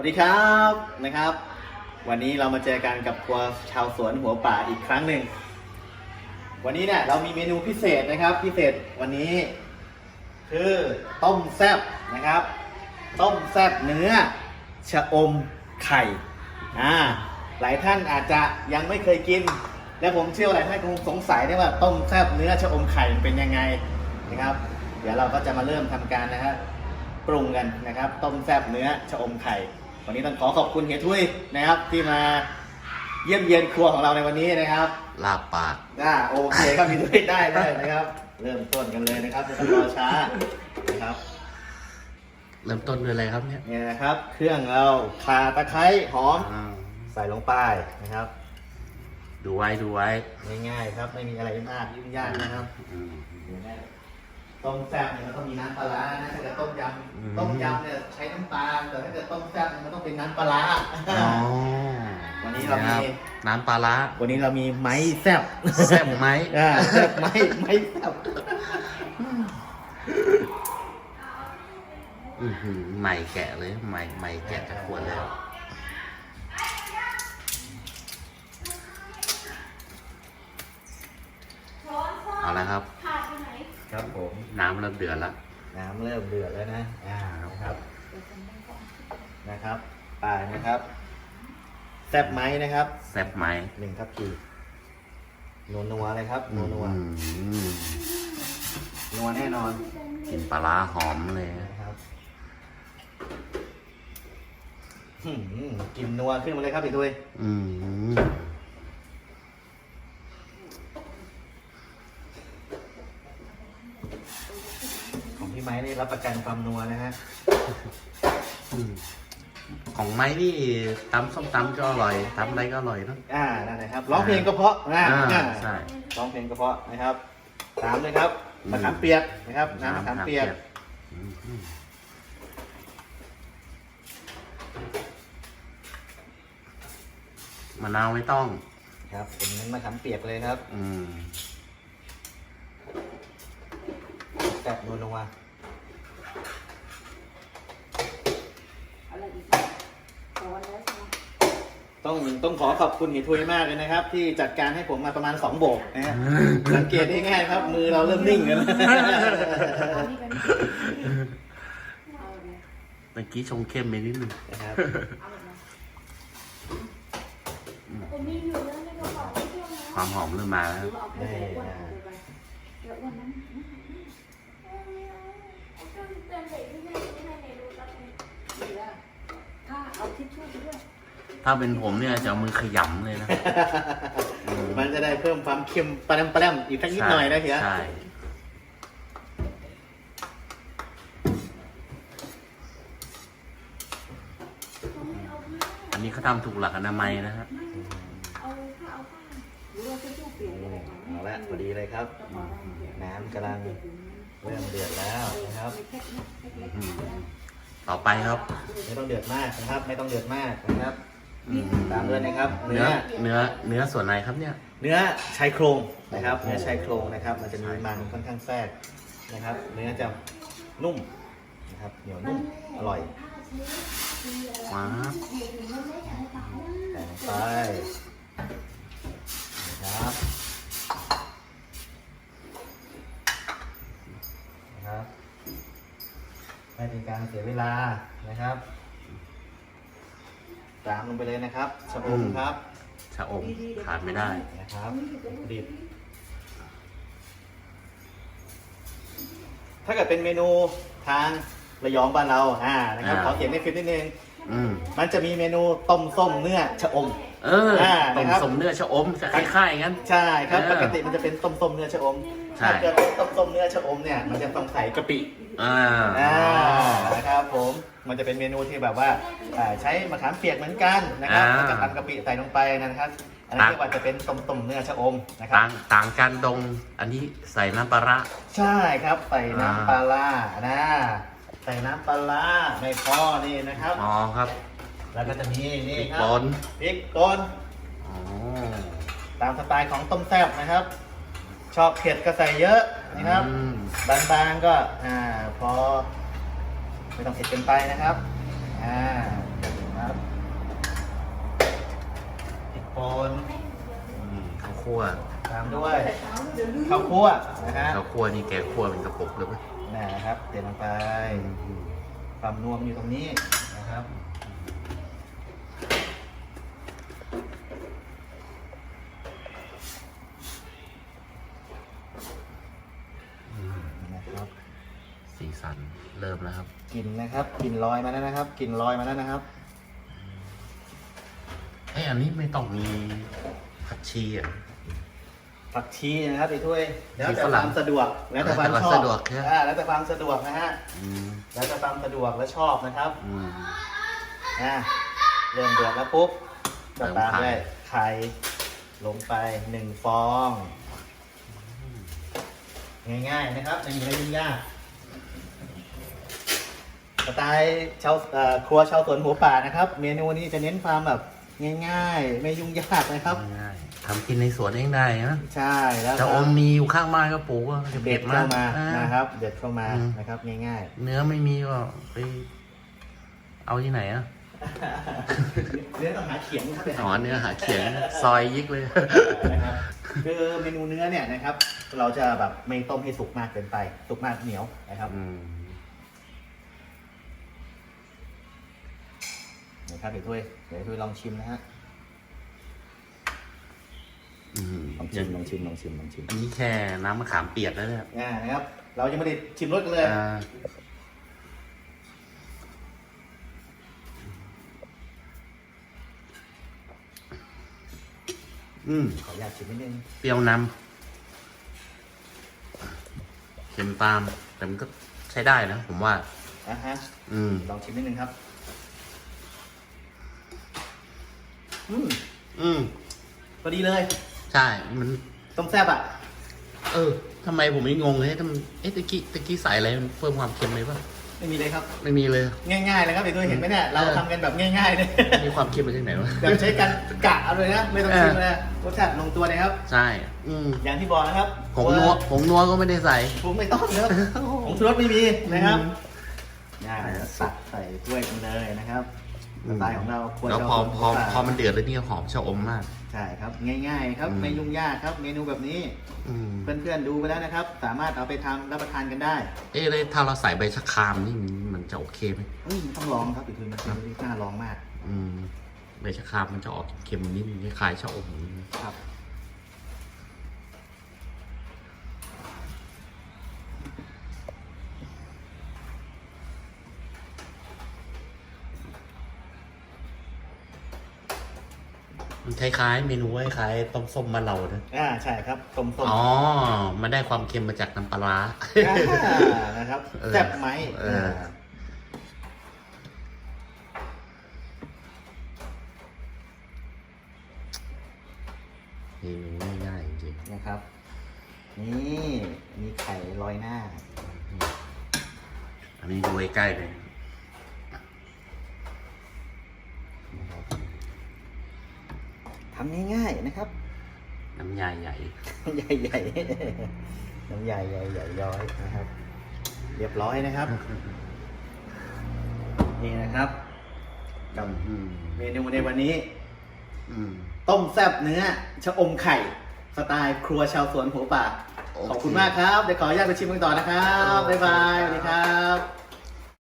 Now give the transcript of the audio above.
วัสดีครับนะครับ วันนี้เรามาเจอกันกับครัวชาวสวนหัวป่าอีกครั้งหนึ่ง วันนี้เนี่ยเรามีเมนูพิเศษนะครับ พิเศษวันนี้ คือต้มแซบนะครับ ต้มแซบเนื้อชะอมไข่อ่าหลายท่านอาจจะยังไม่เคยกิน และผมเชื่อหลายท่านคงสงสัยได้ว่าต้มแซบเนื้อชะอมไข่เป็นยังไงนะครับ เดี๋ยวเราก็จะมาเริ่มทำการนะฮะปรุงกันนะครับ ต้มแซบเนื้อชะอมไข่ วันนี้ต้องขอขอบคุณเฮียทุยนะครับ ที่มาเยี่ยมเยียนครัวของเราในวันนี้นะครับลาบปากอ่าโอเคครับมีด้วยได้เลยนะครับ เริ่มต้นกันเลยนะครับไม่ต้องรอช้านะครับ เริ่มต้นด้วยอะไรครับเนี่ยเนี่ยนะครับ เครื่องเราข่าตะไคร้หอมอ่าใส่ลงไปนะครับ ดูไว้ดูไว้ง่ายๆครับไม่มีอะไรมากยุ่งยากนะครับอืม เดี๋ยวนะ ต้มแซ่บเนี่ยมันต้องมีน้ำปลาร้านะถ้าเกิดต้มยอืมำต้มยำเนี่ยใช้น้ำตาลแต่ถ้าเกิดต้มแซ่บเนี่ยมันต้องเป็นน้ำปลาร้า อ๋อวันนี้เรามีคบน้ำปลาร้าวันนี้เรามีไม้แซ่บแซ่บไหมอ่าแซ่บไม้ไม้แซ่บอื้อหือใหม่แกะเลยใหม่ใหม่แกะจากขวดแล้วเอาละครับ ครับผมน้ำเริ่มเดือดแล้วน้ำเริ่มเดือดแล้วนะอ่านะครับนะครับไปนะครับแซ่บไหมนะครับแซ่บไหมหนึ่งทัพพีนัวนัวๆเลยครับนัวนัวอืมนัวแน่นอนกลินปลาร้าหอมเลยนะครับหืมกลินนัวขึ้นมาเลยครับพี่ทุยอืม ของพี่ไม้นี่ รับประกันความนัวนะฮะอืมของไม้นี่ตำส้มตำก็อร่อยตำอะไรก็อร่อยเนอะอ่านั่นนะครับร้องเพลงก็เพราะนะอ่าอ่าใช่ร้องเพลงก็เพราะนะครับตามเลยครับมะขามเปียกนะครับน้ำมะขามเปียกอืมอืมมะนาวไม่ต้อง ครับเป็นน้ำมะขามเปียกเลยครับอืมแซ่บนัวนัวอะไรอีก ร้อนแล้วใช่ไหมต้องต้องขอขอบคุณเฮียทุยมากเลยนะครับ ที่จัดการให้ผมมาประมาณสองโบกนะฮะสังเกตได้ง่ายครับ มือเราเริ่มนิ่งแล้วนะเอานี่เป็นเอาเลยเมื่อกี้ชงเข้มไปนิดนึงนะครับเอาเลยผมมีอยู่แล้วในกระเป๋าไม่เที่ยวนะความหอมเริ่มมาแล้วหรือว่าเอาไปใส่ขวดเอาไปเดี๋ยววันนั้นเหลือถ้าเอาทิชชู่ไปด้วย ถ้าเป็นผมเนี่ยจะเอามือขยำเลยนะ อืม มันจะได้เพิ่มความเค็มปลาแรมปลาแรมอีกสักนิดหน่อยนะเฮียใช่ อันนี้เขาทำถูกหลักอนามัยนะฮะ เอาผ้าเอาผ้าหรือว่าทิชชู่เปียกอะไรก่อนเอาละพอดีเลยครับ น้ำกำลังเริ่มเดือดแล้วนะครับอืมต่อไปครับ ไม่ต้องเดือดมากนะครับ ไม่ต้องเดือดมากนะครับอืม ตามเลยนะครับ เนื้เนื้ออ เนื้อเนื้อส่วนไหนครับเนี่ย เนื้อชายโครงนะครับโอ้โหเนื้อชายโครงนะครับ มันจะมีมันค่อนข้างแทรกนะครับ เนื้อจะนุ่มนะครับ เหนียวนุ่ม อร่อยว้าบใส่ลงไปนะครับ นะครับไม่เป็นการเสียเวลานะครับ ตามลงไปเลยนะครับชะอมครับชะอมขาดไม่ได้นะครับดิบถ้าเกิดเป็นเมนูทางระยองบ้านเราอ่านะครับอ่าขอเขียนในคลิปนิดนึงอืมมันจะมีเมนูต้มส้มเนื้อชะอม เอออ่าต้มนะครับสมเนื้อชะอมจะคล้ายๆงั้น ใช่ครับ เออปกติมันจะเป็นต้มส้มเนื้อชะอมใช่ ถ้าเกิดเป็นต้มส้มเนื้อชะอมเนี่ยมันจะต้องใส่กะปิอ่าอ่านะครับผมมันจะเป็นเมนูที่แบบว่าอ่าใช้มะขามเปียกเหมือนกันนะครับอ่าแล้วก็ทำกะปิใส่ลงไปนะครับอันนี้ต่างเรียกว่าจะเป็นต้มต้มเนื้อชะอมนะครับต่างต่างกันตรงอันนี้ใส่น้ำปลาร้า ใช่ครับใส่อ่าน้ำปลาร้านะใส่น้ำปลาร้าไม่พอนี่นะครับ อ๋อครับ แล้วก็จะมีนี่ครับพริกป่นตามสไตล์ของต้มแซ่บนะครับ ชอบเผ็ดก็ใส่เยอะนะครับ อืมบางๆก็อ่าพอไม่ต้องเผ็ดเกินไปนะครับอ่าครับพริกป่นข้าวคั่วตามด้วยข้าวคั่วนะฮะ ข้าวคั่วนี่แกคั่วเป็นกระปุกหรือเปล่านะครับเต็มลงไปความนวมอยู่ตรงนี้นะครับ สีสันเริ่มแล้วครับกลิ่นนะครับกลิ่นลอยมาแล้วนะครับกลิ่นลอยมาแล้วนะครับเอ้ยอันนี้ไม่ต้องมีผักชีอะ ผักชีนะครับไอ้ถ้วยแล้วที่แต่ฝครั่งวามสะดวกแล้วแต่ความแล้วแต่ชอบสะดวกใช่ไหมอ่าแล้วแต่ความสะดวกนะฮะอืมแล้วแต่ความสะดวกและชอบนะครับอืม อ่าเริ่มเดือดแล้วปุ๊บก็ตามเติมไข่ด้วยไข่ลงไปหนึ่งฟอง ง่ายๆนะครับไม่มีอะไรยุ่งยาก สไตล์ชาวเอ่อครัวชาวสวนหัวป่านะครับ เมนูนี้จะเน้นความแบบง่าย ๆ ไม่ยุ่งยากนะครับ ง่ายๆทำกินในสวนเองได้นะใช่แล้วจะคอรับมมีอยู่ข้างบ้านก็ปลูกก็จะเด็เด็ดดเข้ามาอ่นะครับ เด็ดเข้ามาอืม นะครับง่ายเนื้อไม่มีก็ไปเอาที่ไหนอะๆเนื้อต้องหาเขียงครับอ๋อเนื้อหาเขียงซอยยิกเลย นะครับคือเมนูเนื้อเนี่ยนะครับ เราจะแบบไม่ต้มให้สุกมากเกินไป สุกมากเหนียวนะครับ อืม นะครับเดี๋ยวถ้วยเดี๋ยวถ้วยลองชิมนะฮะอืมลองชิมลองชิมลองชิมลองชิมอันนี้แค่น้ำมะขามเปียกแล้วเนี่ยอ่านะครับ เรายังไม่ได้ชิมรสกันเลยอ่าอืมขออนุญาตชิมนิดนึงเปรี้ยวนำเค็มตาม แต่มันก็ใช้ได้นะผมว่าอะฮะ อืม ลองชิมนิดนึงครับ อืมอืมพอดีเลย ใช่ มันต้มแซ่บอะ เออทำไมผมไม่งงเลยทำไมเอ๊ะตะกี้ตะกี้ใส่อะไรมันเพิ่มความเค็มไหมป่ะไม่มีเลยครับ ไม่มีเลย ง่ายๆเลยครับเดี๋ยวถ้วยเห็นไหมเนี่ย เราเออทำกันแบบง่ายๆเลยมีความเค็มมาจากไหนวะแบบใช้การกะเอาเลยนะ ไม่ต้องชิมเลยรสชาติลงตัวนะครับ ใช่ อืมอย่างที่บอกนะครับผงนัวผงนัวก็ไม่ได้ใส่ผงไม่ต้องนะครับผงชูรสไม่มีนะครับอืมง่ายตักใส่ถ้วยกันเลยนะครับ สไตล์ของเราควรแล้วจะพอพอหวานพอมันเดือดแล้วนี่หอมชะอมมาก ใช่ครับ ง่าย ๆ ครับ อืม ไม่ยุ่งยากครับ เมนูแบบนี้ อืมเพื่อนๆดูไปแล้วนะครับ สามารถเอาไปทำรับประทานกันได้เอ๊ะแล้วถ้าเราใส่ใบชะครามนี่มันมันจะโอเคไหมอืมต้องลองครับอีกทีมันเป็นที่น่าลองมากอืมใบชะครามมันจะออกเค็มนิดนึงคล้ายๆชะอมครับ มันคล้ายๆ เมนูคล้ายๆต้มส้มมานเรานะอ่าใช่ครับต้มส้มอ๋อ มันได้ความเค็มมาจากน้ำปลาร้าอ่านะครับเออแซ่บไหมเอออ่าเมนูง่ายๆจริงนะครับ นี่มีไข่ลอยหน้า ๆอันนี้ดูใกล้ๆเลย ทำง่ายๆนะครับ น้ำยาใหญ่ ใหญ่ๆน้ำใหญ่ใหญ่ใหญ่ย้อยนะครับ เรียบร้อยนะครับ นี่นะครับกับอืมเมนูในวันนี้ อืม ต้มแซ่บเนื้อชะอมไข่ สไตล์ครัวชาวสวนหัวป่าโอเค ขอบคุณมากครับ เดี๋ยวขออนุญาตไปชิมกันต่อนะครับ บ๊ายบายสวัสดีครับ